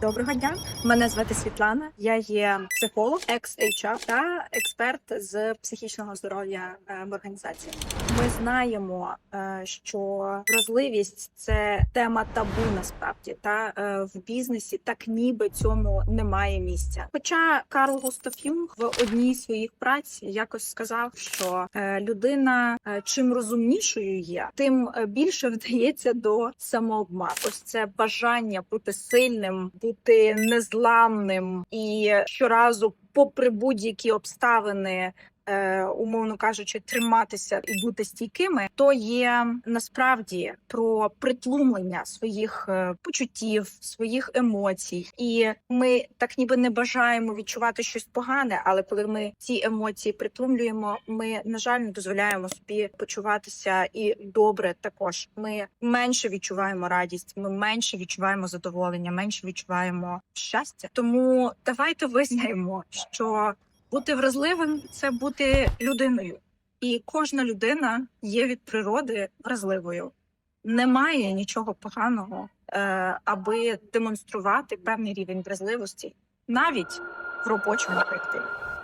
Доброго дня. Мене звати Світлана. Я є психолог, екс-HR та експерт з психічного здоров'я е, в організації. Ми знаємо, е, що вразливість це тема табу насправді та е, в бізнесі так ніби цьому немає місця. Хоча Карл Густав Юнг в одній своїх праць якось сказав, що людина чим розумнішою є, тим більше вдається до самообману. Ось це бажання бути сильним, бути незламним і щоразу, попри будь-які обставини. Е, Умовно кажучи, триматися і бути стійкими, то є насправді про притлумлення своїх е, почуттів, своїх емоцій, і ми так ніби не бажаємо відчувати щось погане. Але коли ми ці емоції притлумлюємо, ми на жаль не дозволяємо собі почуватися і добре. Також ми менше відчуваємо радість, ми менше відчуваємо задоволення, менше відчуваємо щастя. Тому давайте визнаємо, що бути вразливим це бути людиною, і кожна людина є від природи вразливою. Немає нічого поганого, е, аби демонструвати певний рівень вразливості навіть в робочому колективі.